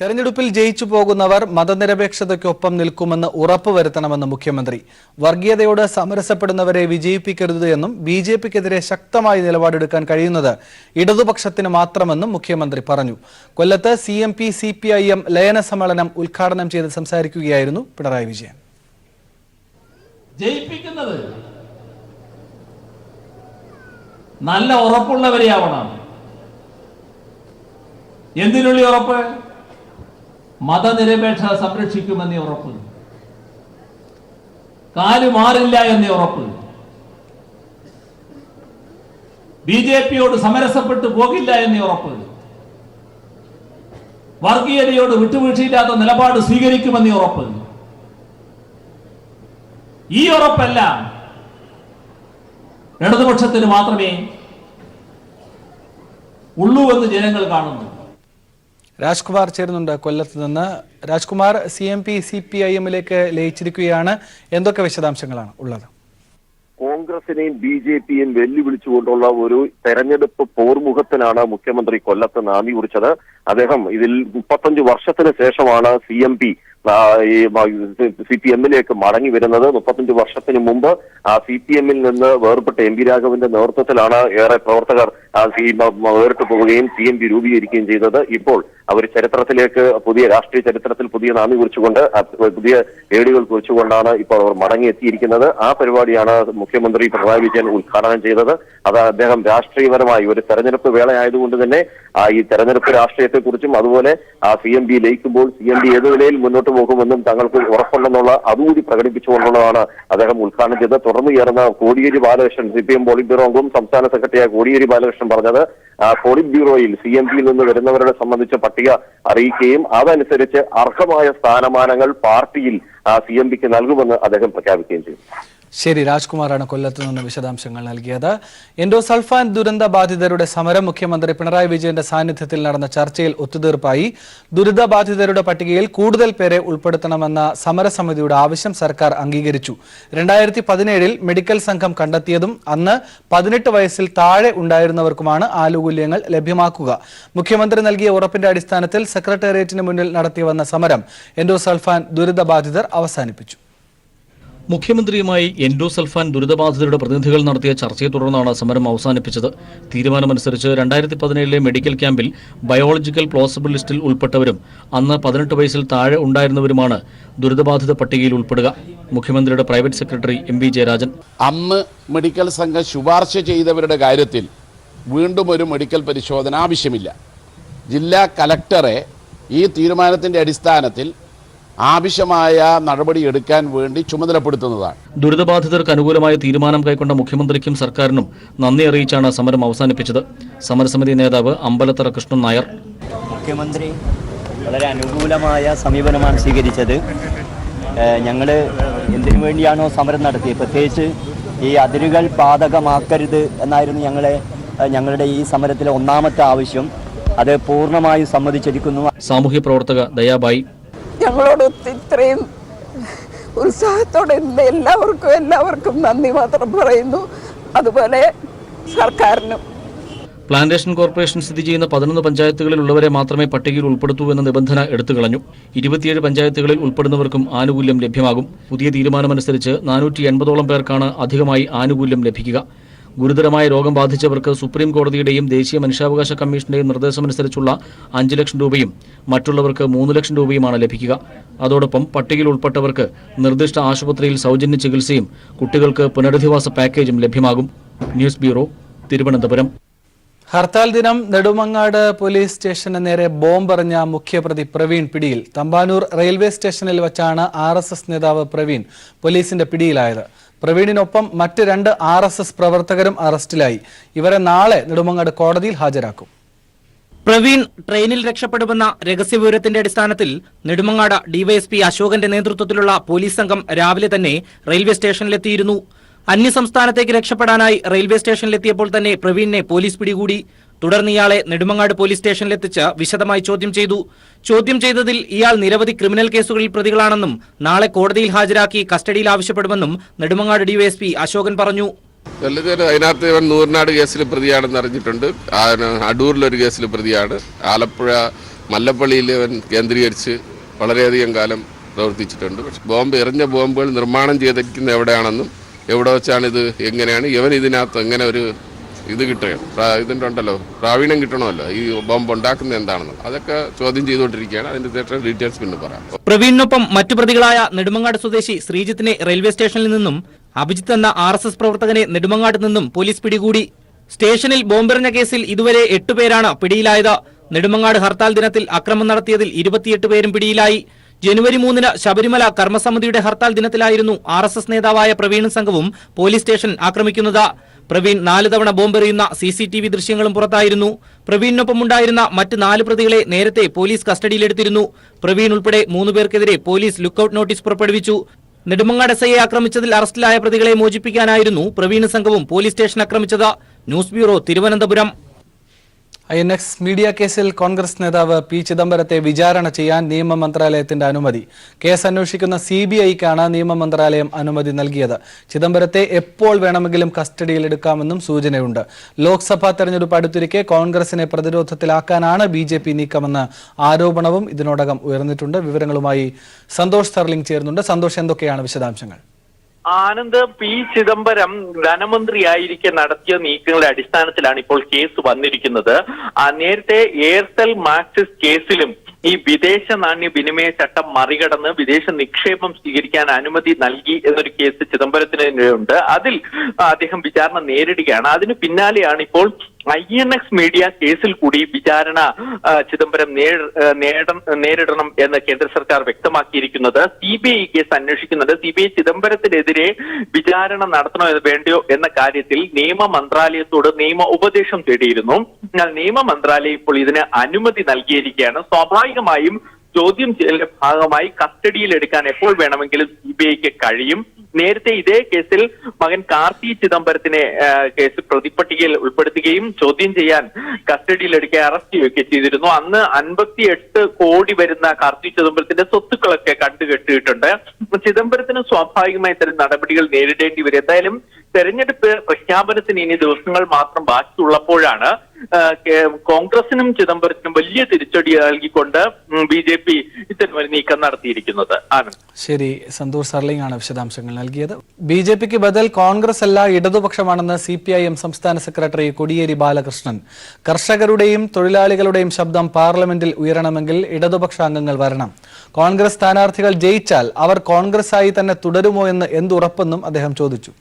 തെരഞ്ഞെടുപ്പിൽ ജയിച്ചു പോകുന്നവർ മതനിരപേക്ഷതയ്ക്കൊപ്പം നിൽക്കുമെന്ന് ഉറപ്പുവരുത്തണമെന്ന് മുഖ്യമന്ത്രി. വർഗീയതയോട് സമരസപ്പെടുന്നവരെ വിജയിപ്പിക്കരുത് എന്നും ബി ജെ പിക്കെതിരെ ശക്തമായി നിലപാടെടുക്കാൻ കഴിയുന്നത് ഇടതുപക്ഷത്തിന് മാത്രമെന്നും മുഖ്യമന്ത്രി പറഞ്ഞു. കൊല്ലത്ത് C M P C P I M ലയന സമ്മേളനം ഉദ്ഘാടനം ചെയ്ത് സംസാരിക്കുകയായിരുന്നു പിണറായി വിജയൻ. ജയിപ്പിക്കുന്നത് നല്ല ഉറപ്പുള്ളവരെയാവണം. എന്തിനുള്ള ഉറപ്പ്? മതനിരപേക്ഷത സംരക്ഷിക്കുമെന്ന് ഉറപ്പ്. കാൽ മാറില്ല എന്ന് ഉറപ്പ്. ബി ജെ പിയോട് സമരസപ്പെട്ടു പോകില്ല എന്ന് ഉറപ്പ്. വർഗീയതയോട് വിട്ടുവീഴ്ചയില്ലാത്ത നിലപാട് സ്വീകരിക്കുമെന്ന് ഉറപ്പ്. ഈ ഉറപ്പല്ല. ഇടതുപക്ഷത്തിന് മാത്രമേ ഉള്ളൂ എന്ന് ജനങ്ങൾ കാണുന്നു. രാജ്കുമാർ ചേരുന്നുണ്ട് കൊല്ലത്ത് നിന്ന്. Rajkumar C M P C P I എമ്മിലേക്ക് ലയിച്ചിരിക്കുകയാണ്. എന്തൊക്കെ വിശദാംശങ്ങളാണ് ഉള്ളത്? കോൺഗ്രസിനെയും ബി ജെ പിയും വെല്ലുവിളിച്ചുകൊണ്ടുള്ള ഒരു തെരഞ്ഞെടുപ്പ് പോർമുഖത്തിനാണ് മുഖ്യമന്ത്രി കൊല്ലത്ത് നാന്ദി കുറിച്ചത്. അദ്ദേഹം ഇതിൽ മുപ്പത്തഞ്ച് വർഷത്തിന് ശേഷമാണ് C M P C P എമ്മിലേക്ക് മടങ്ങി വരുന്നത്. മുപ്പത്തഞ്ച് വർഷത്തിന് മുമ്പ് സി പി എമ്മിൽ നിന്ന് വേർപെട്ട എം പി രാഘവന്റെ നേതൃത്വത്തിലാണ് ഏറെ പ്രവർത്തകർ വേറിട്ട് പോവുകയും സി എം പി രൂപീകരിക്കുകയും ചെയ്തത് ഇപ്പോൾ അവർ ചരിത്രത്തിലേക്ക് പുതിയ രാഷ്ട്രീയ ചരിത്രത്തിൽ പുതിയ നാന്ദി കുറിച്ചുകൊണ്ട് പുതിയ ഏടികൾ കുറിച്ചുകൊണ്ടാണ് ഇപ്പോൾ അവർ മടങ്ങിയെത്തിയിരിക്കുന്നത്. ആ പരിപാടിയാണ് മുഖ്യമന്ത്രി പിണറായി വിജയൻ ഉദ്ഘാടനം ചെയ്തത്. അത് അദ്ദേഹം രാഷ്ട്രീയപരമായി ഒരു തെരഞ്ഞെടുപ്പ് വേള ആയതുകൊണ്ട് തന്നെ ഈ തെരഞ്ഞെടുപ്പ് രാഷ്ട്രീയത്തെക്കുറിച്ചും അതുപോലെ ആ സി എം പി ലയിക്കുമ്പോൾ സി എം പി ഏത് നിലയിൽ മുന്നോട്ട് പോകുമെന്നും തങ്ങൾക്ക് ഉറപ്പുണ്ടെന്നുള്ള അതുകൂടി പ്രകടിപ്പിച്ചുകൊണ്ടുള്ളതാണ് അദ്ദേഹം ഉദ്ഘാടനം ചെയ്തത്. തുടർന്ന് ചേർന്ന Kodiyeri Balakrishnan C P M politburo അംഗവും സംസ്ഥാന സെക്രട്ടറിയായ കോടിയേരി ബാലകൃഷ്ണൻ പറഞ്ഞത് ആ, പോളിറ്റ് ബ്യൂറോയിൽ സി എം പിയിൽ നിന്ന് വരുന്നവരുടെ സംബന്ധിച്ച പട്ടിക അറിയിക്കുകയും അതനുസരിച്ച് അർഹമായ സ്ഥാനമാനങ്ങൾ പാർട്ടിയിൽ സി എം പിക്ക് നൽകുമെന്ന് അദ്ദേഹം പ്രഖ്യാപിക്കുകയും ചെയ്തു. ശരി രാജ്കുമാറാണ് കൊല്ലത്ത് നിന്ന് വിശദാംശങ്ങൾ നൽകിയത്. എൻഡോസൾഫാൻ ദുരന്ത ബാധിതരുടെ സമരം മുഖ്യമന്ത്രി പിണറായി വിജയന്റെ സാന്നിധ്യത്തിൽ നടന്ന ചർച്ചയിൽ ഒത്തുതീർപ്പായി. ദുരിതബാധിതരുടെ പട്ടികയിൽ കൂടുതൽ പേരെ ഉൾപ്പെടുത്തണമെന്ന സമരസമിതിയുടെ ആവശ്യം സർക്കാർ അംഗീകരിച്ചു. രണ്ടായിരത്തി പതിനേഴിൽ മെഡിക്കൽ സംഘം കണ്ടെത്തിയതും അന്ന് പതിനെട്ട് വയസ്സിൽ താഴെ ഉണ്ടായിരുന്നവർക്കുമാണ് ആനുകൂല്യങ്ങൾ ലഭ്യമാക്കുക. മുഖ്യമന്ത്രി നൽകിയ ഉറപ്പിന്റെ അടിസ്ഥാനത്തിൽ സെക്രട്ടേറിയറ്റിന് മുന്നിൽ നടത്തി വന്ന സമരം എൻഡോസൾഫാൻ ദുരിതബാധിതർ അവസാനിപ്പിച്ചു. മുഖ്യമന്ത്രിയുമായി എൻഡോസൾഫാൻ ദുരിതബാധിതരുടെ പ്രതിനിധികൾ നടത്തിയ ചർച്ചയെ തുടർന്നാണ് സമരം അവസാനിപ്പിച്ചത്. തീരുമാനമനുസരിച്ച് രണ്ടായിരത്തി പതിനേഴിലെ മെഡിക്കൽ ക്യാമ്പിൽ ബയോളജിക്കൽ പ്ലോസിബിൾ ലിസ്റ്റിൽ ഉൾപ്പെട്ടവരും അന്ന് പതിനെട്ട് വയസ്സിൽ താഴെ ഉണ്ടായിരുന്നവരുമാണ് ദുരിതബാധിത പട്ടികയിൽ ഉൾപ്പെടുക. മുഖ്യമന്ത്രിയുടെ private secretary M V Jayarajan. അന്ന് മെഡിക്കൽ സംഘം ശുപാർശ ചെയ്തവരുടെ കാര്യത്തിൽ വീണ്ടും ഒരു മെഡിക്കൽ പരിശോധന ആവശ്യമില്ല. ജില്ലാ കലക്ടറെ ഈ തീരുമാനത്തിന്റെ അടിസ്ഥാനത്തിൽ ആവശ്യമായ നടപടി എടുക്കാൻ വേണ്ടി ചുമതലപ്പെടുത്തുന്നതാണ്. ദുരിതബാധിതർക്ക് അനുകൂലമായ തീരുമാനം കൈക്കൊണ്ട മുഖ്യമന്ത്രിക്കും സർക്കാരിനും നന്ദി അറിയിച്ചാണ് സമരം അവസാനിപ്പിച്ചത്. സമരസമിതി നേതാവ് അമ്പലത്തറ കൃഷ്ണൻ നായർ. മുഖ്യമന്ത്രി വളരെ അനുകൂലമായ സമീപനമാണ് സ്വീകരിച്ചത്. ഞങ്ങൾ എന്തിനു വേണ്ടിയാണോ സമരം നടത്തിയത്? പ്രത്യേകിച്ച് ഈ അതിരുകൾ പാതകമാക്കരുത് എന്നായിരുന്നു ഞങ്ങളെ ഞങ്ങളുടെ ഈ സമരത്തിലെ ഒന്നാമത്തെ ആവശ്യം. അത് പൂർണമായും സമ്മതിച്ചിരിക്കുന്നു. സാമൂഹ്യ പ്രവർത്തക ദയാബായി. ഞങ്ങളോട് ഇത്രയും ഉത്സാഹത്തോടെ ഇന്ന് എല്ലാവർക്കും എല്ലാവർക്കും നന്ദി മാത്രം പറയുന്നു. അതുപോലെ സർക്കാരിനും. പ്ലാന്റേഷൻ കോർപ്പറേഷൻ സ്ഥിതി ചെയ്യുന്ന പതിനൊന്ന് പഞ്ചായത്തുകളിൽ ഉള്ളവരെ മാത്രമേ പട്ടികയിൽ ഉൾപ്പെടുത്തൂ എന്ന നിബന്ധന എടുത്തുകളഞ്ഞു ഇരുപത്തിയേഴ് പഞ്ചായത്തുകളിൽ ഉൾപ്പെടുന്നവർക്കും ആനുകൂല്യം ലഭ്യമാകും. പുതിയ തീരുമാനമനുസരിച്ച് നാനൂറ്റി എൺപതോളം പേർക്കാണ് അധികമായി ആനുകൂല്യം ലഭിക്കുക. ഗുരുതരമായ രോഗം ബാധിച്ചവർക്ക് സുപ്രീം കോടതിയുടെയും ദേശീയ മനുഷ്യാവകാശ കമ്മീഷന്റെയും നിർദ്ദേശമനുസരിച്ചുള്ള അഞ്ച് ലക്ഷം രൂപയും മറ്റുള്ളവർക്ക് മൂന്ന് ലക്ഷം രൂപയുമാണ് ലഭിക്കുക. അതോടൊപ്പം പട്ടികയിൽ ഉൾപ്പെട്ടവർക്ക് നിർദ്ദിഷ്ട ആശുപത്രിയിൽ സൗജന്യ ചികിത്സയും കുട്ടികൾക്ക് പുനരധിവാസ പാക്കേജും ലഭ്യമാകും. News bureau Thiruvananthapuram. ഹർത്താൽ ദിനം നെടുമങ്ങാട് പോലീസ് സ്റ്റേഷന് നേരെ ബോംബെറിഞ്ഞ മുഖ്യപ്രതി പ്രവീൺ പിടിയിൽ. തമ്പാനൂർ റെയിൽവേ സ്റ്റേഷനിൽ വച്ചാണ് ആർ നേതാവ് പ്രവീൺ പോലീസിന്റെ പിടിയിലായത്. പ്രവീണിനൊപ്പം മറ്റ് രണ്ട് ആർ എസ് എസ് പ്രവർത്തകരും അറസ്റ്റിലായി. ഇവരെ നാളെ നെടുമങ്ങാട് കോടതിയിൽ ഹാജരാക്കും. പ്രവീൺ ട്രെയിനിൽ രക്ഷപ്പെടുമെന്ന രഹസ്യവിവരത്തിന്റെ അടിസ്ഥാനത്തിൽ നെടുമങ്ങാട് ഡിവൈഎസ്പി അശോകന്റെ നേതൃത്വത്തിലുള്ള പോലീസ് സംഘം രാവിലെ തന്നെ റെയിൽവേ സ്റ്റേഷനിലെത്തിയിരുന്നു. അന്യസംസ്ഥാനത്തേക്ക് രക്ഷപ്പെടാനായി റെയിൽവേ സ്റ്റേഷനിലെത്തിയപ്പോൾ തന്നെ പ്രവീണിനെ പോലീസ് പിടികൂടി. തുടർന്ന് ഇയാളെ നെടുമങ്ങാട് പോലീസ് സ്റ്റേഷനിലെത്തിച്ച് വിശദമായി ചോദ്യം ചെയ്തു. ചോദ്യം ചെയ്തതിൽ ഇയാൾ നിരവധി ക്രിമിനൽ കേസുകളിൽ പ്രതികളാണെന്നും നാളെ കോടതിയിൽ ഹാജരാക്കി കസ്റ്റഡിയിൽ ആവശ്യപ്പെടുമെന്നും നെടുമങ്ങാട് ഡിവൈഎസ്പി അശോകൻ പറഞ്ഞു. അതിനകത്ത് ഇവൻ നൂറിനാട് കേസിൽ പ്രതിയാണെന്ന് അറിഞ്ഞിട്ടുണ്ട്. അടൂരിലൊരു കേസിൽ പ്രതിയാണ്. ആലപ്പുഴ മല്ലപ്പള്ളിയിൽ ഇവൻ കേന്ദ്രീകരിച്ച് വളരെയധികം കാലം പ്രവർത്തിച്ചിട്ടുണ്ട്. പക്ഷെ ബോംബ് എറിഞ്ഞ ബോംബുകൾ നിർമ്മാണം ചെയ്തിരിക്കുന്ന എവിടെയാണെന്നും എവിടെ വെച്ചാണ് ഇത് എങ്ങനെയാണ് ഇവൻ ഇതിനകത്ത് എങ്ങനെ ഒരു ഇത് കിട്ടുകയും ഇതിന്റെ ഉണ്ടല്ലോ പ്രാവീണ്യം കിട്ടണമല്ലോ ഈ ബോംബ് ഉണ്ടാക്കുന്നത് എന്താണെന്ന്. അതൊക്കെ ചോദ്യം ചെയ്തുകൊണ്ടിരിക്കുകയാണ്. അതിന്റെ തീർച്ചയായും ഡീറ്റെയിൽസ് പിന്നെ പറയാം. പ്രവീണിനൊപ്പം മറ്റു പ്രതികളായ നെടുമങ്ങാട് സ്വദേശി ശ്രീജിത്തിനെ റെയിൽവേ സ്റ്റേഷനിൽ നിന്നും അഭിജിത്ത് എന്ന ആർ എസ് എസ് പ്രവർത്തകനെ നെടുമങ്ങാട് നിന്നും പോലീസ് പിടികൂടി. സ്റ്റേഷനിൽ ബോംബെറിഞ്ഞ കേസിൽ ഇതുവരെ എട്ടുപേരാണ് പിടിയിലായത്. നെടുമങ്ങാട് ഹർത്താൽ ദിനത്തിൽ അക്രമം നടത്തിയതിൽ ഇരുപത്തിയെട്ട് പേരും പിടിയിലായി. ജനുവരി മൂന്നിന് ശബരിമല കർമ്മസമിതിയുടെ ഹർത്താൽ ദിനത്തിലായിരുന്നു ആർ എസ് എസ് നേതാവായ പ്രവീണും സംഘവും പോലീസ് സ്റ്റേഷൻ ആക്രമിക്കുന്നത്. പ്രവീൺ നാല് തവണ ബോംബെറിയുന്ന സി സി ടി വി ദൃശ്യങ്ങളും പുറത്തായിരുന്നു. പ്രവീണിനൊപ്പമുണ്ടായിരുന്ന മറ്റ് നാല് പ്രതികളെ നേരത്തെ പോലീസ് കസ്റ്റഡിയിലെടുത്തിരുന്നു. പ്രവീൺ ഉൾപ്പെടെ മൂന്ന് പേർക്കെതിരെ പോലീസ് ലുക്കൌട്ട് നോട്ടീസ് പുറപ്പെടുവിച്ചു. നെടുമങ്ങാട് എസ് ഐയെ ആക്രമിച്ചതിൽ അറസ്റ്റിലായ പ്രതികളെ മോചിപ്പിക്കാനായിരുന്നു പ്രവീൺ സംഘവും പോലീസ് സ്റ്റേഷൻ ആക്രമിച്ചത്. News bureau Thiruvananthapuram. I N X media കേസിൽ കോൺഗ്രസ് നേതാവ് പി ചിദംബരത്തെ വിചാരണ ചെയ്യാൻ നിയമ മന്ത്രാലയത്തിന്റെ അനുമതി. കേസ് അന്വേഷിക്കുന്ന സി ബി ഐക്കാണ് നിയമ മന്ത്രാലയം അനുമതി നൽകിയത്. ചിദംബരത്തെ എപ്പോൾ വേണമെങ്കിലും കസ്റ്റഡിയിൽ എടുക്കാമെന്നും സൂചനയുണ്ട്. ലോക്സഭാ തെരഞ്ഞെടുപ്പ് അടുത്തിരിക്കെ കോൺഗ്രസിനെ പ്രതിരോധത്തിലാക്കാനാണ് ബി ജെ പി നീക്കമെന്ന ആരോപണവും ഇതിനോടകം ഉയർന്നിട്ടുണ്ട്. വിവരങ്ങളുമായി സന്തോഷ് സർലിംഗ് ചേരുന്നുണ്ട്. സന്തോഷ് എന്തൊക്കെയാണ് വിശദാംശങ്ങൾ? ആനന്ദ് പി ചിദംബരം ധനമന്ത്രിയായിരിക്കെ നടത്തിയ നീക്കങ്ങളുടെ അടിസ്ഥാനത്തിലാണ് ഇപ്പോൾ കേസ് വന്നിരിക്കുന്നത്. നേരത്തെ എയർസെൽ മാക്സിസ് കേസിലും ഈ വിദേശ നാണ്യ വിനിമയ ചട്ടം മറികടന്ന് വിദേശ നിക്ഷേപം സ്വീകരിക്കാൻ അനുമതി നൽകി എന്നൊരു കേസ് ചിദംബരത്തിനുണ്ട് അതിൽ അദ്ദേഹം വിചാരണ നേരിടുകയാണ്. അതിന് പിന്നാലെയാണ് ഇപ്പോൾ ഐ എൻ എക്സ് മീഡിയ കേസിൽ കൂടി വിചാരണ ചിദംബരം നേരിട- നേരിടണം എന്ന് കേന്ദ്ര സർക്കാർ വ്യക്തമാക്കിയിരിക്കുന്നത്. സി ബി ഐ കേസ് അന്വേഷിക്കുന്നുണ്ട്. സി ബി ഐ ചിദംബരത്തിനെതിരെ വിചാരണ നടത്തണോ വേണ്ടയോ എന്ന കാര്യത്തിൽ നിയമ മന്ത്രാലയത്തോട് നിയമ ഉപദേശം തേടിയിരുന്നു. എന്നാൽ നിയമ മന്ത്രാലയം ഇപ്പോൾ ഇതിന് അനുമതി നൽകിയിരിക്കുകയാണ്. സ്വാഭാവികമായും ചോദ്യം ചെയ്യലിന്റെ ഭാഗമായി കസ്റ്റഡിയിൽ എടുക്കാൻ എപ്പോൾ വേണമെങ്കിലും സി ബി ഐക്ക് കഴിയും. നേരത്തെ ഇതേ കേസിൽ മകൻ കാർത്തി ചിദംബരത്തിനെ കേസ് പ്രതിപട്ടികയിൽ ഉൾപ്പെടുത്തുകയും ചോദ്യം ചെയ്യാൻ കസ്റ്റഡിയിൽ എടുക്കുക അറസ്റ്റ് ചെയ്യുകയൊക്കെ ചെയ്തിരുന്നു. അന്ന് അൻപത്തി എട്ട് കോടി വരുന്ന കാർത്തി ചിദംബരത്തിന്റെ സ്വത്തുക്കളൊക്കെ കണ്ടുകെട്ടിയിട്ടുണ്ട്. ചിദംബരത്തിന് സ്വാഭാവികമായി ഇത്തരം നടപടികൾ നേരിടേണ്ടി വരും. എന്തായാലും തെരഞ്ഞെടുപ്പ് പ്രഖ്യാപനത്തിന് ഇനി ദിവസങ്ങൾ മാത്രം ബാക്കിയുള്ളപ്പോഴാണ് കോൺഗ്രസിനും ചിദംബരത്തിനും വലിയ തിരിച്ചടി നൽകിക്കൊണ്ട് ബി ജെ പി ഇത്തരം ഒരു നീക്കം നടത്തിയിരിക്കുന്നത്. ആനന്ദ് ശരി സന്തോഷ് സർലിംഗ് ആണ് വിശദാംശങ്ങൾ നൽകിയത്. ബി ജെ പിക്ക് ബദൽ കോൺഗ്രസ് അല്ല ഇടതുപക്ഷമാണെന്ന് സി പി ഐ എം സംസ്ഥാന സെക്രട്ടറി കൊടിയേരി ബാലകൃഷ്ണൻ. കർഷകരുടെയും തൊഴിലാളികളുടെയും ശബ്ദം പാർലമെന്റിൽ ഉയരണമെങ്കിൽ ഇടതുപക്ഷ അംഗങ്ങൾ വരണം. കോൺഗ്രസ് സ്ഥാനാർത്ഥികൾ ജയിച്ചാൽ അവർ കോൺഗ്രസ് ആയി തന്നെ തുടരുമോ എന്ന് എന്തുറപ്പെന്നും അദ്ദേഹം ചോദിച്ചു.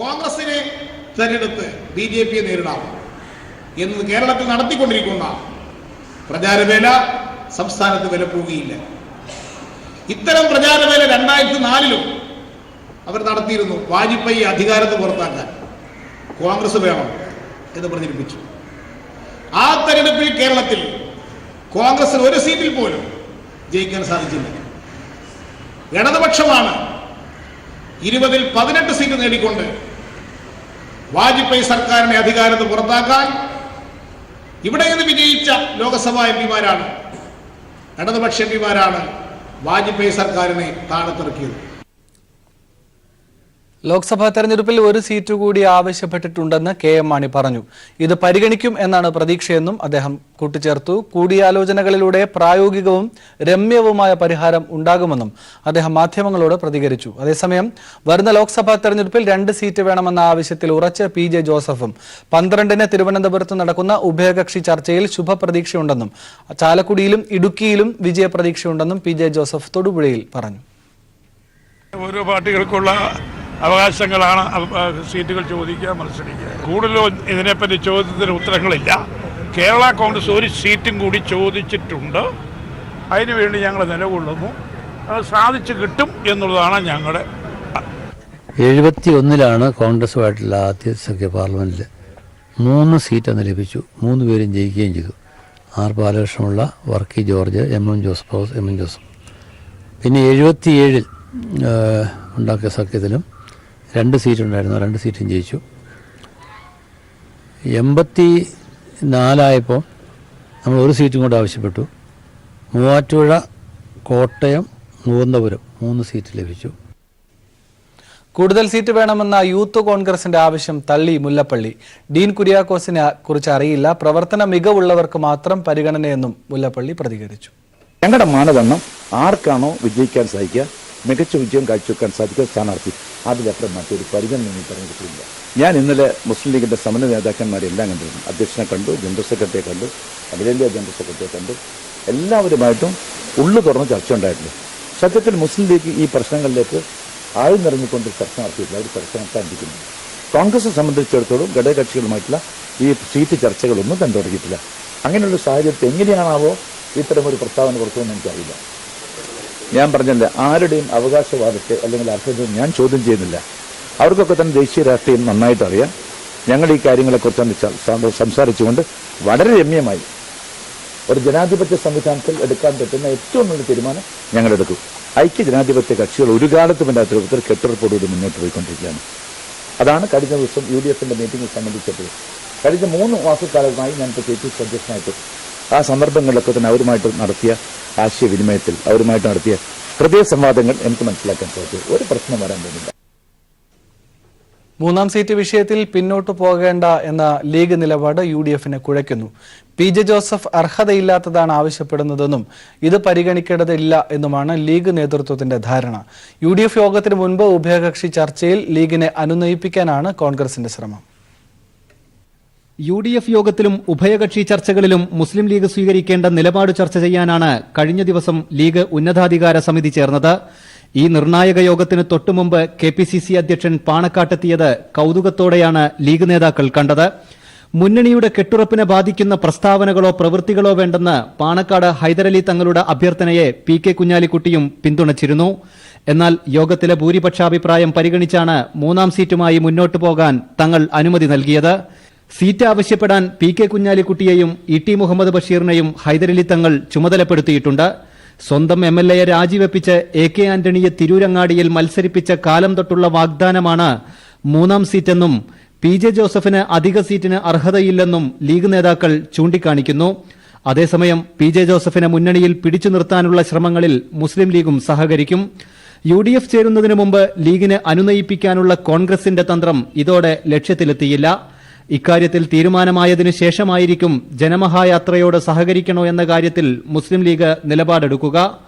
കോൺഗ്രസിനെ തെരഞ്ഞെടുത്ത് ബി ജെ പിയെ നേരിടാം. എന്നത് കേരളത്തിൽ നടത്തിക്കൊണ്ടിരിക്കുന്ന പ്രചാരവേല സംസ്ഥാനത്ത് വിലപ്പോവുകയില്ല ഇത്തരം പ്രചാരവേല രണ്ടായിരത്തി നാലിലും അവർ നടത്തിയിരുന്നു. വാജ്പേയി അധികാരത്ത് പുറത്താക്കാൻ കോൺഗ്രസ് വേണം എന്ന് പ്രചരിപ്പിച്ചു. ആ തെരഞ്ഞെടുപ്പിൽ കേരളത്തിൽ കോൺഗ്രസിന് ഒരു സീറ്റിൽ പോലും ജയിക്കാൻ സാധിച്ചില്ല. ഇടതുപക്ഷമാണ് ഇരുപതിൽ പതിനെട്ട് സീറ്റ് നേടിക്കൊണ്ട് വാജ്പേയി സർക്കാരിനെ അധികാരത്ത് പുറത്താക്കാൻ ഇവിടെ നിന്ന് വിജയിച്ച ലോകസഭാ എം പിമാരാണ്. ഇടതുപക്ഷ എം പിമാരാണ് വാജ്പേയി സർക്കാരിനെ താഴത്തിറക്കിയത്. ലോക്സഭാ തെരഞ്ഞെടുപ്പിൽ ഒരു സീറ്റ് കൂടി ആവശ്യപ്പെട്ടിട്ടുണ്ടെന്ന് കെ എം മാണി പറഞ്ഞു. ഇത് പരിഗണിക്കും എന്നാണ് പ്രതീക്ഷയെന്നും അദ്ദേഹം കൂട്ടിച്ചേർത്തു. കൂടിയാലോചനകളിലൂടെ പ്രായോഗികവും രമ്യവുമായ പരിഹാരം ഉണ്ടാകുമെന്നും അദ്ദേഹം മാധ്യമങ്ങളോട് പ്രതികരിച്ചു. അതേസമയം വരുന്ന ലോക്സഭാ തെരഞ്ഞെടുപ്പിൽ രണ്ട് സീറ്റ് വേണമെന്ന ആവശ്യത്തിൽ ഉറച്ച പി ജെ ജോസഫും പന്ത്രണ്ടിന് തിരുവനന്തപുരത്ത് നടക്കുന്ന ഉഭയകക്ഷി ചർച്ചയിൽ ശുഭപ്രതീക്ഷയുണ്ടെന്നും ചാലക്കുടിയിലും ഇടുക്കിയിലും വിജയപ്രതീക്ഷയുണ്ടെന്നും പി ജെ ജോസഫ് തൊടുപുഴയിൽ പറഞ്ഞു. ഓരോ പാർട്ടികൾക്കുള്ള അവകാശങ്ങളാണ് സീറ്റുകൾ ചോദിക്കുക മത്സരിക്കുക. കൂടുതലും ഇതിനെപ്പറ്റി ചോദ്യത്തിന് ഉത്തരങ്ങളില്ല. കേരള കോൺഗ്രസ് ഒരു സീറ്റും കൂടി ചോദിച്ചിട്ടുണ്ട്. അതിനുവേണ്ടി ഞങ്ങൾ നിലകൊള്ളുന്നു. അത് സാധിച്ചു കിട്ടും എന്നുള്ളതാണ് ഞങ്ങളുടെ എഴുപത്തി ഒന്നിലാണ് കോൺഗ്രസുമായിട്ടുള്ള ആദ്യ സഖ്യ പാർലമെന്റിൽ മൂന്ന് സീറ്റ് അന്ന് ലഭിച്ചു. മൂന്ന് പേരും ജയിക്കുകയും ചെയ്തു. R ബാലകൃഷ്ണമുള്ള Varkey George M M Joseph M M Joseph. പിന്നെ എഴുപത്തിയേഴിൽ ഉണ്ടാക്കിയ സഖ്യത്തിലും രണ്ട് സീറ്റുണ്ടായിരുന്നു. രണ്ട് സീറ്റും ജയിച്ചു. എൺപത്തി നാലായപ്പോൾ നമ്മൾ ഒരു സീറ്റും കൂടെ ആവശ്യപ്പെട്ടു. മൂവാറ്റുപുഴ കോട്ടയം മൂവന്തപുരം മൂന്ന് സീറ്റ് ലഭിച്ചു. കൂടുതൽ സീറ്റ് വേണമെന്ന യൂത്ത് കോൺഗ്രസിന്റെ ആവശ്യം തള്ളി മുല്ലപ്പള്ളി. ഡീൻ കുര്യാക്കോസിനെ കുറിച്ച് അറിയില്ല. പ്രവർത്തന മികവുള്ളവർക്ക് മാത്രം പരിഗണനയെന്നും മുല്ലപ്പള്ളി പ്രതികരിച്ചു. ഞങ്ങളുടെ മാനദണ്ഡം ആർക്കാണോ വിജയിക്കാൻ സാധിക്കുക മികച്ച വിജയം കാഴ്ചവെക്കാൻ സാധിക്കുന്ന സ്ഥാനാർത്ഥി. അതിലപ്പുറം മറ്റൊരു പരിഗണന നീ പറഞ്ഞിട്ടില്ല. ഞാൻ ഇന്നലെ മുസ്ലിം ലീഗിന്റെ സമന്വയ നേതാക്കന്മാരെല്ലാം കണ്ടിരുന്നു അധ്യക്ഷനെ കണ്ടു ജനറൽ സെക്രട്ടറിയെ കണ്ടു അഖിലേന്ത്യാ ജനറൽ സെക്രട്ടറിയെ കണ്ടു. എല്ലാവരുമായിട്ടും ഉള്ളു തുറന്ന് ചർച്ച ഉണ്ടായിട്ടുണ്ട് സത്യത്തിൽ മുസ്ലിം ലീഗ് ഈ പ്രശ്നങ്ങളിലേക്ക് ആഴ്ന്നിറങ്ങിക്കൊണ്ട് ചർച്ച നടത്തിയിട്ടില്ല. അവർ ചർച്ച നടത്താനിരിക്കുന്നു. കോൺഗ്രസ് സംബന്ധിച്ചിടത്തോളം ഘടകകക്ഷികളുമായിട്ടുള്ള ഈ സീറ്റ് ചർച്ചകളൊന്നും കണ്ടു തുടങ്ങിയിട്ടില്ല അങ്ങനെയുള്ള സാഹചര്യത്തിൽ എങ്ങനെയാണാവോ ഇത്തരമൊരു പ്രസ്താവന പുറത്തുവെന്ന് എനിക്കറിയില്ല. ഞാൻ പറഞ്ഞില്ല ആരുടെയും അവകാശവാദത്തെ അല്ലെങ്കിൽ അർഹത ഞാൻ ചോദ്യം ചെയ്യുന്നില്ല. അവർക്കൊക്കെ തന്നെ ദേശീയ രാഷ്ട്രീയം നന്നായിട്ട് അറിയാം. ഞങ്ങൾ ഈ കാര്യങ്ങളെക്കുറിച്ച് സംസാരിച്ചുകൊണ്ട് വളരെ രമ്യമായി ഒരു ജനാധിപത്യ സംവിധാനത്തിൽ എടുക്കാൻ പറ്റുന്ന ഏറ്റവും നല്ല തീരുമാനം ഞങ്ങൾ എടുക്കും. ഐക്യ ജനാധിപത്യ കക്ഷികൾ ഒരു കാലത്തും എന്റെ അത്തരത്തിൽ കെട്ടുറപ്പോടുകൂടി മുന്നോട്ട് പോയിക്കൊണ്ടിരിക്കുകയാണ്. അതാണ് കഴിഞ്ഞ ദിവസം യു ഡി എഫിന്റെ മീറ്റിംഗ് സംബന്ധിച്ചപ്പോൾ കഴിഞ്ഞ മൂന്ന് മാസക്കാലമായി ഞാൻ ഇപ്പോൾ കെ പി സി അധ്യക്ഷനായിട്ട് ആ സന്ദർഭങ്ങളിലൊക്കെ തന്നെ അവരുമായിട്ട് നടത്തിയ ആശയവിനിമയത്തിൽ അവരുമായിട്ട് നടത്തിയ ഹൃദയ സംവാദങ്ങൾ എനിക്ക് മനസ്സിലാക്കാൻ സാധിച്ചു. ഒരു പ്രശ്നം വരാൻ പോകുന്നില്ല. മൂന്നാം സീറ്റ് വിഷയത്തിൽ പിന്നോട്ടു പോകേണ്ട എന്ന ലീഗ് നിലപാട് യു ഡി എഫിനെ കുഴയ്ക്കുന്നു. പി ജെ ജോസഫ് അർഹതയില്ലാത്തതാണ് ആവശ്യപ്പെടുന്നതെന്നും ഇത് പരിഗണിക്കേണ്ടതില്ല എന്നുമാണ് ലീഗ് നേതൃത്വത്തിന്റെ ധാരണ. യു യോഗത്തിന് മുൻപ് ഉഭയകക്ഷി ചർച്ചയിൽ ലീഗിനെ അനുനയിപ്പിക്കാനാണ് കോൺഗ്രസിന്റെ ശ്രമം. യു ഡി എഫ് യോഗത്തിലും ഉഭയകക്ഷി ചർച്ചകളിലും മുസ്ലിം ലീഗ് സ്വീകരിക്കേണ്ട നിലപാട് ചർച്ച ചെയ്യാനാണ് കഴിഞ്ഞ ദിവസം ലീഗ് ഉന്നതാധികാര സമിതി ചേർന്നത്. ഈ നിർണായക യോഗത്തിന് തൊട്ടുമുമ്പ് കെ പി സി സി അധ്യക്ഷൻ പാണക്കാട്ടെത്തിയത് കൗതുകത്തോടെയാണ് ലീഗ് നേതാക്കൾ കണ്ടത്. മുന്നണിയുടെ കെട്ടുറപ്പിനെ ബാധിക്കുന്ന പ്രസ്താവനകളോ പ്രവൃത്തികളോ വേണ്ടെന്ന് പാണക്കാട് ഹൈദരലി തങ്ങളുടെ അഭ്യർത്ഥനയെ പി കെ കുഞ്ഞാലിക്കുട്ടിയും പിന്തുണച്ചിരുന്നു. എന്നാൽ യോഗത്തിലെ ഭൂരിപക്ഷാഭിപ്രായം പരിഗണിച്ചാണ് മൂന്നാം സീറ്റുമായി മുന്നോട്ടു പോകാൻ തങ്ങൾ അനുമതി നൽകിയത്. സീറ്റ് ആവശ്യപ്പെടാൻ പി കെ കുഞ്ഞാലിക്കുട്ടിയെയും ഇ ടി മുഹമ്മദ് ബഷീറിനെയും ഹൈദരലി തങ്ങൾ ചുമതലപ്പെടുത്തിയിട്ടുണ്ട്. സ്വന്തം എം എൽ എയെ രാജിവെപ്പിച്ച് എ കെ ആന്റണിയെ തിരൂരങ്ങാടിയിൽ മത്സരിപ്പിച്ച കാലം തൊട്ടുള്ള വാഗ്ദാനമാണ് മൂന്നാം സീറ്റെന്നും പി ജെ ജോസഫിന് അധിക സീറ്റിന് അർഹതയില്ലെന്നും ലീഗ് നേതാക്കൾ ചൂണ്ടിക്കാണിക്കുന്നു. അതേസമയം പി ജെ ജോസഫിനെ മുന്നണിയിൽ പിടിച്ചു നിർത്താനുള്ള ശ്രമങ്ങളിൽ മുസ്ലിം ലീഗും സഹകരിക്കും. യു ഡി എഫ് ചേരുന്നതിന് മുമ്പ് ലീഗിനെ അനുനയിപ്പിക്കാനുള്ള കോൺഗ്രസിന്റെ തന്ത്രം ഇതോടെ ലക്ഷ്യത്തിലെത്തിയില്ല. ഇക്കാര്യത്തിൽ തീരുമാനമായതിനു ശേഷമായിരിക്കും ജനമഹായാത്രയോട് സഹകരിക്കണോ എന്ന കാര്യത്തിൽ മുസ്ലിം ലീഗ് നിലപാടെടുക്കുക.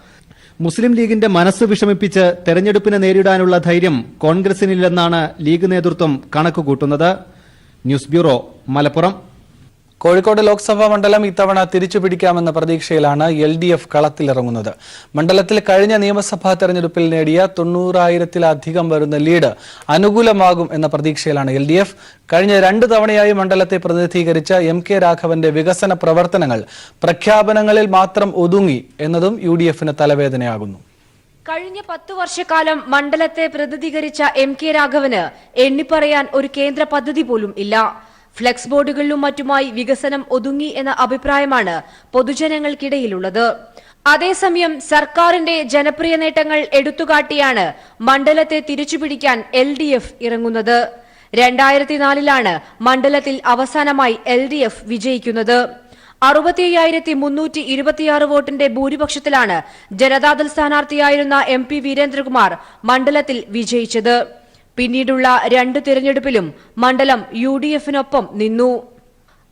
മുസ്ലിം ലീഗിന്റെ മനസ്സ് വിഷമിപ്പിച്ച് തെരഞ്ഞെടുപ്പിനെ നേരിടാനുള്ള ധൈര്യം കോൺഗ്രസിനില്ലെന്നാണ് ലീഗ് നേതൃത്വം കണക്കുകൂട്ടുന്നത്. News bureau Malappuram. Kozhikode Lok Sabha മണ്ഡലം ഇത്തവണ തിരിച്ചു പിടിക്കാമെന്ന പ്രതീക്ഷയിലാണ് എൽ ഡി എഫ് കളത്തിലിറങ്ങുന്നത്. മണ്ഡലത്തിൽ കഴിഞ്ഞ നിയമസഭാ തെരഞ്ഞെടുപ്പിൽ നേടിയ തൊണ്ണൂറായിരത്തിലധികം വരുന്ന ലീഡ് അനുകൂലമാകും എന്ന പ്രതീക്ഷയിലാണ് എൽ ഡി എഫ്. കഴിഞ്ഞ രണ്ട് തവണയായി മണ്ഡലത്തെ പ്രതിനിധീകരിച്ച എം കെ രാഘവന്റെ വികസന പ്രവർത്തനങ്ങൾ പ്രഖ്യാപനങ്ങളിൽ മാത്രം ഒതുങ്ങി എന്നതും യു ഡി എഫിന് തലവേദനയാകുന്നു. കഴിഞ്ഞ പത്തു വർഷക്കാലം മണ്ഡലത്തെ പ്രതിനിധീകരിച്ച എം കെ രാഘവന് എണ്ണിപ്പറയാൻ ഒരു കേന്ദ്ര പദ്ധതി പോലും ഇല്ല. ഫ്ലെക്സ് ബോർഡുകളിലും മറ്റുമായി വികസനം ഒതുങ്ങി എന്ന അഭിപ്രായമാണ് പൊതുജനങ്ങൾക്കിടയിലുള്ളത്. അതേസമയം സർക്കാരിന്റെ ജനപ്രിയ നേട്ടങ്ങൾ എടുത്തുകാട്ടിയാണ് മണ്ഡലത്തെ തിരിച്ചുപിടിക്കാൻ എൽ ഡി എഫ് ഇറങ്ങുന്നത്. രണ്ടായിരത്തി നാലിലാണ് മണ്ഡലത്തിൽ അവസാനമായി എൽ ഡി എഫ് വിജയിക്കുന്നത്. അറുപത്തിയ്യായിരത്തി മുന്നൂറ്റി ഇരുപത്തിയാറ് വോട്ടിന്റെ ഭൂരിപക്ഷത്തിലാണ് ജനതാദൾ സ്ഥാനാർത്ഥിയായിരുന്ന എം പി വീരേന്ദ്രകുമാർ മണ്ഡലത്തിൽ വിജയിച്ചത്. പിന്നീടുള്ള രണ്ട് തിരഞ്ഞെടുപ്പിലും മണ്ഡലം യു ഡി എഫിനൊപ്പം നിന്നു.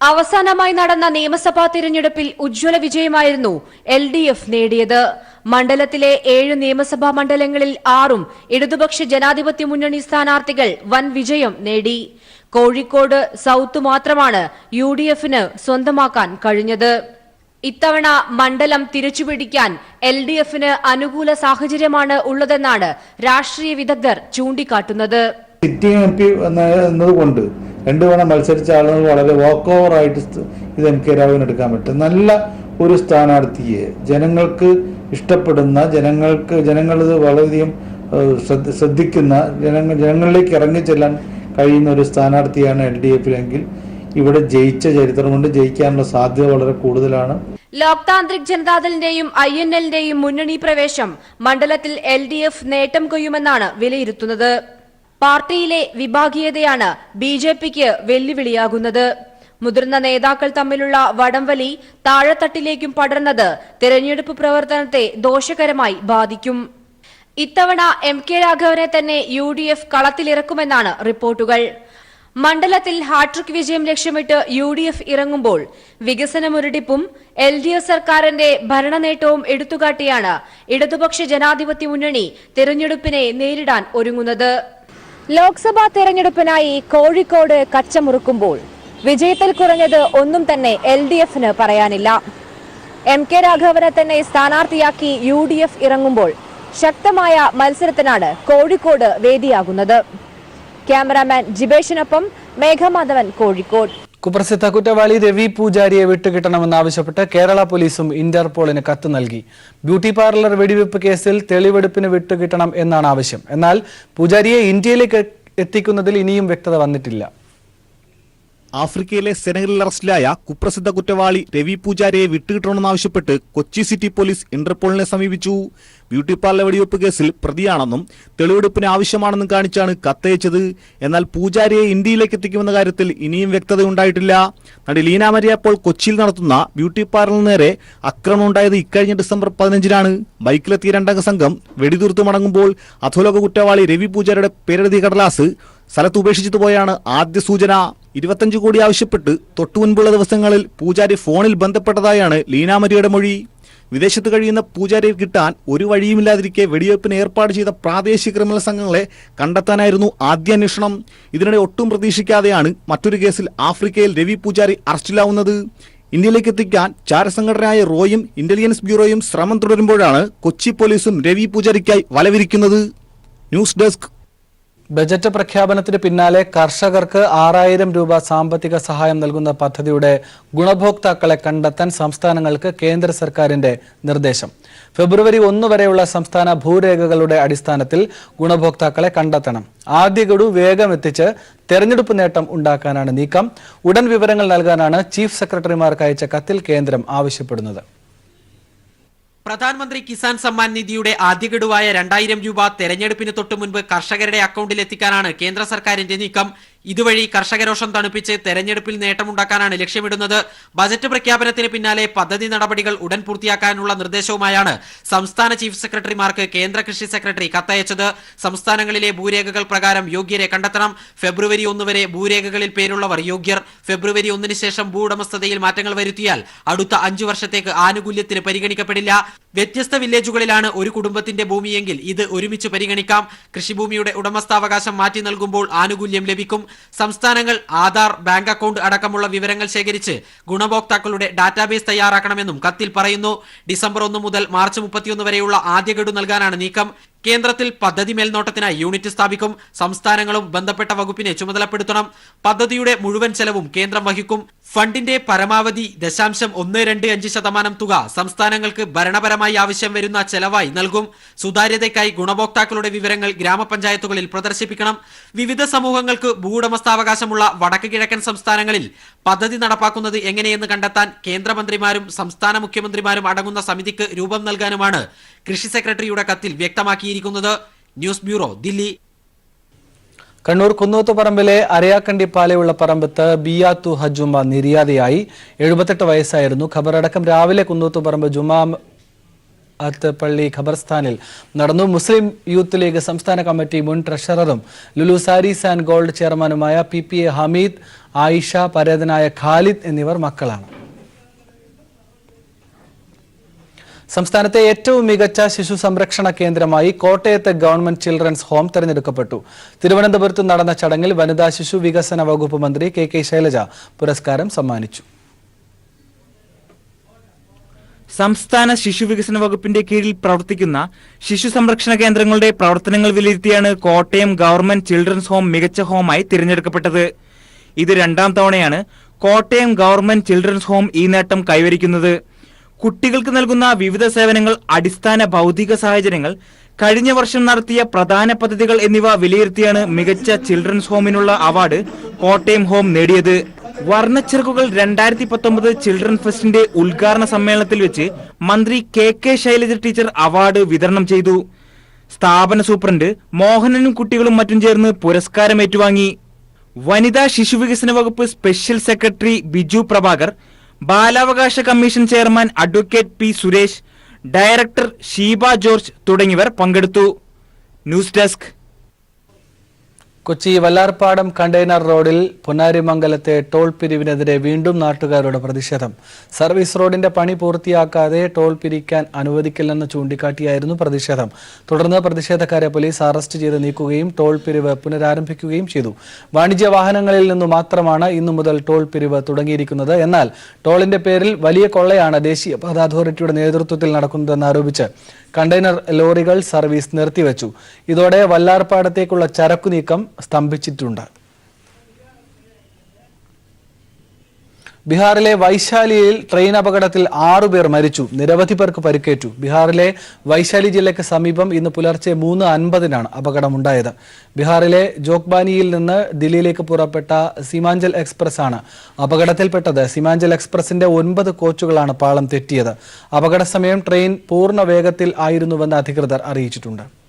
അവസാനമായി നടന്ന നിയമസഭാ തിരഞ്ഞെടുപ്പിൽ ഉജ്ജ്വല വിജയമായിരുന്നു എൽ ഡി എഫ് നേടിയത്. മണ്ഡലത്തിലെ ഏഴ് നിയമസഭാ മണ്ഡലങ്ങളിൽ ആറും ഇടതുപക്ഷ ജനാധിപത്യ മുന്നണി സ്ഥാനാർത്ഥികൾ വൻ വിജയം നേടി. കോഴിക്കോട് സൌത്ത് മാത്രമാണ് യു സ്വന്തമാക്കാൻ കഴിഞ്ഞത്. ഇത്തവണ മണ്ഡലം തിരിച്ചുപിടിക്കാൻ എൽ ഡി എഫിന് അനുകൂല സാഹചര്യമാണ് ഉള്ളതെന്നാണ് രാഷ്ട്രീയ വിദഗ്ധർ ചൂണ്ടിക്കാട്ടുന്നത്. സിറ്റിംഗ് എം പി എന്നതുകൊണ്ട് രണ്ടു തവണ മത്സരിച്ച ആളുകൾ വളരെ വാക്ക് സ് ഇത് എം കെ രാഘവൻ എടുക്കാൻ പറ്റും. നല്ല ഒരു സ്ഥാനാർത്ഥിയെ ജനങ്ങൾക്ക് ഇഷ്ടപ്പെടുന്ന ജനങ്ങൾക്ക് ജനങ്ങൾ ഇത് വളരെയധികം ശ്രദ്ധിക്കുന്ന ജനങ്ങൾ ജനങ്ങളിലേക്ക് ഇറങ്ങിച്ചെല്ലാൻ കഴിയുന്ന ഒരു സ്ഥാനാർത്ഥിയാണ് എൽ ഡി എഫിലെങ്കിൽ ഇവിടെ ജയിച്ച ചരിത്രം കൊണ്ട് ജയിക്കാനുള്ള സാധ്യത വളരെ കൂടുതലാണ്. ലോക് താന്ത്രിക് ജനതാദളിന്റെയും ഐ എൻ എല്ലിന്റെയും മുന്നണി പ്രവേശം മണ്ഡലത്തിൽ എൽ ഡി എഫ് നേട്ടം കൊയ്യുമെന്നാണ് വിലയിരുത്തുന്നത്. പാർട്ടിയിലെ വിഭാഗീയതയാണ് ബി ജെ പിക്ക് വെല്ലുവിളിയാകുന്നത്. മുതിർന്ന നേതാക്കൾ തമ്മിലുള്ള വടംവലി താഴെത്തട്ടിലേക്കും പടർന്നത് തെരഞ്ഞെടുപ്പ് പ്രവർത്തനത്തെ ദോഷകരമായി ബാധിക്കും. ഇത്തവണ എം കെ രാഘവനെ തന്നെ യു ഡി എഫ് കളത്തിലിറക്കുമെന്നാണ് റിപ്പോർട്ടുകൾ. മണ്ഡലത്തിൽ ഹാട്രിക് വിജയം ലക്ഷ്യമിട്ട് യു ഡി എഫ് ഇറങ്ങുമ്പോൾ വികസന മുരടിപ്പും എൽ ഡി എഫ് സർക്കാരിന്റെ ഭരണനേട്ടവും എടുത്തുകാട്ടിയാണ് ഇടതുപക്ഷ ജനാധിപത്യ മുന്നണി തെരഞ്ഞെടുപ്പിനെ നേരിടാൻ ഒരുങ്ങുന്നത്. ലോക്സഭാ തെരഞ്ഞെടുപ്പിനായി കോഴിക്കോട് കച്ചമുറുക്കുമ്പോൾ വിജയത്തിൽ കുറഞ്ഞത് ഒന്നും തന്നെ എൽ ഡി എഫിന് പറയാനില്ല. എം കെ രാഘവനെ തന്നെ സ്ഥാനാർത്ഥിയാക്കി യു ഡി എഫ് ഇറങ്ങുമ്പോൾ ശക്തമായ മത്സരത്തിനാണ് കോഴിക്കോട് വേദിയാകുന്നത്. ക്യാമറാമാൻ ജിബേഷിനൊപ്പം മേഘമാധവൻ കോഴിക്കോട്. കുപ്രസിദ്ധ കുറ്റവാളി രവി പൂജാരിയെ വിട്ടുകിട്ടണമെന്നാവശ്യപ്പെട്ട് കേരള പോലീസും ഇന്റർപോളിന് കത്ത് നൽകി. ബ്യൂട്ടി പാർലർ വെടിവെപ്പ് കേസിൽ തെളിവെടുപ്പിന് വിട്ടുകിട്ടണം എന്നാണ് ആവശ്യം. എന്നാൽ പൂജാരിയെ ഇന്ത്യയിലേക്ക് എത്തിക്കുന്നതിൽ ഇനിയും വ്യക്തത വന്നിട്ടില്ല. ആഫ്രിക്കയിലെ സെനഗലിൽ അറസ്റ്റിലായ കുപ്രസിദ്ധ കുറ്റവാളി രവി പൂജാരയെ വിട്ടുകിട്ടണമെന്നാവശ്യപ്പെട്ട് കൊച്ചി സിറ്റി പോലീസ് ഇന്റർപോളിനെ സമീപിച്ചു. ബ്യൂട്ടി പാർലർ വെടിവെപ്പ് കേസിൽ പ്രതിയാണെന്നും തെളിവെടുപ്പിന് ആവശ്യമാണെന്നും കാണിച്ചാണ് കത്തയച്ചത്. എന്നാൽ പൂജാരിയെ ഇന്ത്യയിലേക്ക് എത്തിക്കുമെന്ന കാര്യത്തിൽ ഇനിയും വ്യക്തതയുണ്ടായിട്ടില്ല. നടി ലീന മരിയ അപ്പോൾ കൊച്ചിയിൽ നടത്തുന്ന ബ്യൂട്ടി പാർലറിന് നേരെ ആക്രമണം ഉണ്ടായത് ഇക്കഴിഞ്ഞ ഡിസംബർ പതിനഞ്ചിനാണ്. ബൈക്കിലെത്തിയ രണ്ടംഗ സംഘം വെടിതീർത്തു മടങ്ങുമ്പോൾ അധോലോക കുറ്റവാളി രവി പൂജാരിയുടെ പേരെഴുതിയ കടലാസ് സ്ഥലത്ത് ഉപേക്ഷിച്ചിട്ട് പോയാണ്. ആദ്യ സൂചന ഇരുപത്തഞ്ച് കോടി ആവശ്യപ്പെട്ട് തൊട്ടുമുൻപുള്ള ദിവസങ്ങളിൽ പൂജാരി ഫോണിൽ ബന്ധപ്പെട്ടതായാണ് ലീനാമരിയുടെ മൊഴി. വിദേശത്ത് കഴിയുന്ന പൂജാരിയെ കിട്ടാൻ ഒരു വഴിയുമില്ലാതിരിക്കെ വെടിവയ്പ്പിന് ഏർപ്പാട് ചെയ്ത പ്രാദേശിക ക്രിമിനൽ സംഘങ്ങളെ കണ്ടെത്താനായിരുന്നു ആദ്യ അന്വേഷണം. ഇതിനിടെ ഒട്ടും പ്രതീക്ഷിക്കാതെയാണ് മറ്റൊരു കേസിൽ ആഫ്രിക്കയിൽ രവി പൂജാരി അറസ്റ്റിലാവുന്നത്. ഇന്ത്യയിലേക്ക് എത്തിക്കാൻ ചാരസംഘടനയായ റോയും ഇന്റലിജൻസ് ബ്യൂറോയും ശ്രമം തുടരുമ്പോഴാണ് കൊച്ചി പോലീസും രവി പൂജാരിക്കായി വലവിരിക്കുന്നത്. ന്യൂസ് ഡെസ്ക് ബജറ്റ് പ്രഖ്യാപനത്തിന് പിന്നാലെ കർഷകർക്ക് ആറായിരം രൂപ സാമ്പത്തിക സഹായം നൽകുന്ന പദ്ധതിയുടെ ഗുണഭോക്താക്കളെ കണ്ടെത്താൻ സംസ്ഥാനങ്ങൾക്ക് കേന്ദ്ര സർക്കാരിന്റെ നിർദ്ദേശം. ഫെബ്രുവരി ഒന്ന് വരെയുള്ള സംസ്ഥാന ഭൂരേഖകളുടെ അടിസ്ഥാനത്തിൽ ഗുണഭോക്താക്കളെ കണ്ടെത്തണം. ആദ്യ ഗഡു വേഗം എത്തിച്ച് തെരഞ്ഞെടുപ്പ് നേട്ടം ഉണ്ടാക്കാനാണ് നീക്കം. ഉടൻ വിവരങ്ങൾ നൽകാനാണ് ചീഫ് സെക്രട്ടറിമാർക്ക് അയച്ച കത്തിൽ കേന്ദ്രം ആവശ്യപ്പെടുന്നത്. പ്രധാനമന്ത്രി കിസാൻ സമ്മാൻ നിധിയുടെ ആദ്യ ഗഡുവായ രണ്ടായിരം രൂപ തെരഞ്ഞെടുപ്പിന് തൊട്ടു മുൻപ് കർഷകരുടെ അക്കൗണ്ടിൽ എത്തിക്കാനാണ് കേന്ദ്ര സർക്കാരിന്റെ നീക്കം. ഇതുവഴി കർഷക രോഷം തണുപ്പിച്ച് തെരഞ്ഞെടുപ്പിൽ നേട്ടമുണ്ടാക്കാനാണ് ലക്ഷ്യമിടുന്നത്. ബജറ്റ് പ്രഖ്യാപനത്തിന് പിന്നാലെ പദ്ധതി നടപടികൾ ഉടൻ പൂർത്തിയാക്കാനുള്ള നിർദ്ദേശവുമായാണ് സംസ്ഥാന ചീഫ് സെക്രട്ടറിമാർക്ക് കേന്ദ്ര കൃഷി സെക്രട്ടറി കത്തയച്ചത്. സംസ്ഥാനങ്ങളിലെ ഭൂരേഖകൾ പ്രകാരം യോഗ്യരെ കണ്ടെത്തണം. ഫെബ്രുവരി ഒന്ന് വരെ ഭൂരേഖകളിൽ പേരുള്ളവർ യോഗ്യർ. ഫെബ്രുവരി ഒന്നിന് ശേഷം ഭൂവുടമസ്ഥതയിൽ മാറ്റങ്ങൾ വരുത്തിയാൽ അടുത്ത അഞ്ചു വർഷത്തേക്ക് ആനുകൂല്യത്തിന് പരിഗണിക്കപ്പെടില്ല. വ്യത്യസ്ത വില്ലേജുകളിലാണ് ഒരു കുടുംബത്തിന്റെ ഭൂമിയെങ്കിൽ ഇത് ഒരുമിച്ച് പരിഗണിക്കാം. കൃഷിഭൂമിയുടെ ഉടമസ്ഥാവകാശം മാറ്റി നൽകുമ്പോൾ ആനുകൂല്യം ലഭിക്കും. സംസ്ഥാനങ്ങൾ ആധാർ ബാങ്ക് അക്കൗണ്ട് അടക്കമുള്ള വിവരങ്ങൾ ശേഖരിച്ച് ഗുണഭോക്താക്കളുടെ ഡാറ്റാബേസ് തയ്യാറാക്കണമെന്നും കത്തിൽ പറയുന്നു. ഡിസംബർ ഒന്ന് മുതൽ മാർച്ച് മുപ്പത്തിയൊന്ന് വരെയുള്ള ആദ്യ ഗഡു നൽകാനാണ് നീക്കം. കേന്ദ്രത്തിൽ പദ്ധതി മേൽനോട്ടത്തിനായി യൂണിറ്റ് സ്ഥാപിക്കും സംസ്ഥാനങ്ങളും ബന്ധപ്പെട്ട വകുപ്പിനെ ചുമതലപ്പെടുത്തണം. പദ്ധതിയുടെ മുഴുവൻ ചെലവും കേന്ദ്രം വഹിക്കും. ഫണ്ടിന്റെ പരമാവധി ദശാംശം ഒന്ന് രണ്ട് അഞ്ച് ശതമാനം തുക സംസ്ഥാനങ്ങൾക്ക് ഭരണപരമായി ആവശ്യം വരുന്ന ചെലവായി നൽകും. സുതാര്യതയ്ക്കായി ഗുണഭോക്താക്കളുടെ വിവരങ്ങൾ ഗ്രാമപഞ്ചായത്തുകളിൽ പ്രദർശിപ്പിക്കണം. വിവിധ സമൂഹങ്ങൾക്ക് ഭൂവുടമസ്ഥാവകാശമുള്ള വടക്ക് കിഴക്കൻ സംസ്ഥാനങ്ങളിൽ പദ്ധതി നടപ്പാക്കുന്നത് എങ്ങനെയെന്ന് കണ്ടെത്താൻ കേന്ദ്രമന്ത്രിമാരും സംസ്ഥാന മുഖ്യമന്ത്രിമാരും അടങ്ങുന്ന സമിതിക്ക് രൂപം നൽകാനുമാണ് കൃഷി സെക്രട്ടറിയുടെ കത്തിൽ വ്യക്തമാക്കിയിരിക്കുന്നത് ന്യൂസ് ബ്യൂറോ ദില്ലി. കണ്ണൂർ കുന്നൂത്തുപറമ്പിലെ അരയാക്കണ്ടി പാലയുള്ള പറമ്പത്ത് ബിയാത്തു ഹജുമ നിര്യാതയായി. എഴുപത്തെട്ട് വയസ്സായിരുന്നു ഖബറടക്കം. രാവിലെ കുന്നൂത്തുപറമ്പ് ജുമാ അത്ത് പള്ളി ഖബർസ്ഥാനിൽ നടന്നു. മുസ്ലിം യൂത്ത് ലീഗ് സംസ്ഥാന കമ്മിറ്റി മുൻ ട്രഷററും ലുലു സാരീസ് ആൻഡ് ഗോൾഡ് ചെയർമാനുമായ P P A Hameed Ayisha പരേതനായ ഖാലിദ് എന്നിവർ മക്കളാണ്. സംസ്ഥാനത്തെ ഏറ്റവും മികച്ച ശിശു സംരക്ഷണ കേന്ദ്രമായി കോട്ടയത്തെ ഗവൺമെന്റ് ചിൽഡ്രൻസ് ഹോം തെരഞ്ഞെടുക്കപ്പെട്ടു. തിരുവനന്തപുരത്ത് നടന്ന ചടങ്ങിൽ വനിതാ ശിശു വികസന വകുപ്പ് മന്ത്രി കെ കെ ശൈലജ പുരസ്കാരം സമ്മാനിച്ചു. സംസ്ഥാന ശിശു വികസന വകുപ്പിന്റെ കീഴിൽ പ്രവർത്തിക്കുന്ന ശിശു സംരക്ഷണ കേന്ദ്രങ്ങളുടെ പ്രവർത്തനങ്ങൾ വിലയിരുത്തിയാണ് കോട്ടയം ഗവൺമെന്റ് ചിൽഡ്രൻസ് ഹോം മികച്ച ഹോമായി തിരഞ്ഞെടുക്കപ്പെട്ടത്. ഇത് രണ്ടാം തവണയാണ് കോട്ടയം ഗവൺമെന്റ് ചിൽഡ്രൻസ് ഹോം ഈ നേട്ടം കൈവരിക്കുന്നത്. കുട്ടികൾക്ക് നൽകുന്ന വിവിധ സേവനങ്ങൾ അടിസ്ഥാന ഭൗതിക സാഹചര്യങ്ങൾ കഴിഞ്ഞ വർഷം നടത്തിയ പ്രധാന പദ്ധതികൾ എന്നിവ വിലയിരുത്തിയാണ് മികച്ച ചിൽഡ്രൻസ് ഹോമിനുള്ള അവാർഡ് കോട്ടയം ഹോം നേടിയത്. വർണച്ചെറുക്കുകൾ രണ്ടായിരത്തി പത്തൊമ്പത് ചിൽഡ്രൻ ഫെസ്റ്റിന്റെ ഉദ്ഘാടന സമ്മേളനത്തിൽ വെച്ച് മന്ത്രി K K Shailaja teacher award വിതരണം ചെയ്തു. സ്ഥാപന സൂപ്രണ്ട് മോഹനനും കുട്ടികളും മറ്റും ചേർന്ന് പുരസ്കാരം ഏറ്റുവാങ്ങി വനിതാ ശിശുവികസന വകുപ്പ് സ്പെഷ്യൽ സെക്രട്ടറി ബിജു പ്രഭാകർ ബാലാവകാശ commission chairman advocate P Suresh director Sheeba George തുടങ്ങിയവർ പങ്കെടുത്തു. News desk Kochi Vallarpadam container റോഡിൽ പൊന്നാരിമംഗലത്തെ ടോൾ പിരിവിനെതിരെ വീണ്ടും നാട്ടുകാരുടെ പ്രതിഷേധം. സർവീസ് റോഡിന്റെ പണി പൂർത്തിയാക്കാതെ ടോൾ പിരിക്കാൻ അനുവദിക്കില്ലെന്ന് ചൂണ്ടിക്കാട്ടിയായിരുന്നു പ്രതിഷേധം. തുടർന്ന് പ്രതിഷേധക്കാരെ പോലീസ് അറസ്റ്റ് ചെയ്ത് നീക്കുകയും ടോൾ പിരിവ് പുനരാരംഭിക്കുകയും ചെയ്തു. വാണിജ്യ വാഹനങ്ങളിൽ നിന്നു മാത്രമാണ് ഇന്നു മുതൽ ടോൾ പിരിവ് തുടങ്ങിയിരിക്കുന്നത്. എന്നാൽ ടോളിന്റെ പേരിൽ വലിയ കൊള്ളയാണ് ദേശീയപാത അതോറിറ്റിയുടെ നേതൃത്വത്തിൽ നടക്കുന്നതെന്ന് ആരോപിച്ച് കണ്ടെയ്നർ ലോറികൾ സർവീസ് നിർത്തിവച്ചു. ഇതോടെ വല്ലാർപാടത്തേക്കുള്ള ചരക്കുനീക്കം സ്തംഭിച്ചിട്ടുണ്ട്. ബീഹാറിലെ വൈശാലിയിൽ ട്രെയിൻ അപകടത്തിൽ ആറുപേർ മരിച്ചു. നിരവധി പേർക്ക് പരിക്കേറ്റു. ബീഹാറിലെ വൈശാലി ജില്ലയ്ക്ക് സമീപം ഇന്ന് പുലർച്ചെ മൂന്ന് അൻപതിനാണ് അപകടമുണ്ടായത്. ബീഹാറിലെ ജോക്ബാനിയിൽ നിന്ന് ദില്ലിയിലേക്ക് പുറപ്പെട്ട സീമാഞ്ചൽ എക്സ്പ്രസ് ആണ് അപകടത്തിൽപ്പെട്ടത്. സീമാഞ്ചൽ എക്സ്പ്രസിന്റെ ഒൻപത് കോച്ചുകളാണ് പാളം തെറ്റിയത്. അപകട സമയം ട്രെയിൻ പൂർണ വേഗത്തിൽ ആയിരുന്നുവെന്ന് അധികൃതർ അറിയിച്ചിട്ടുണ്ട്.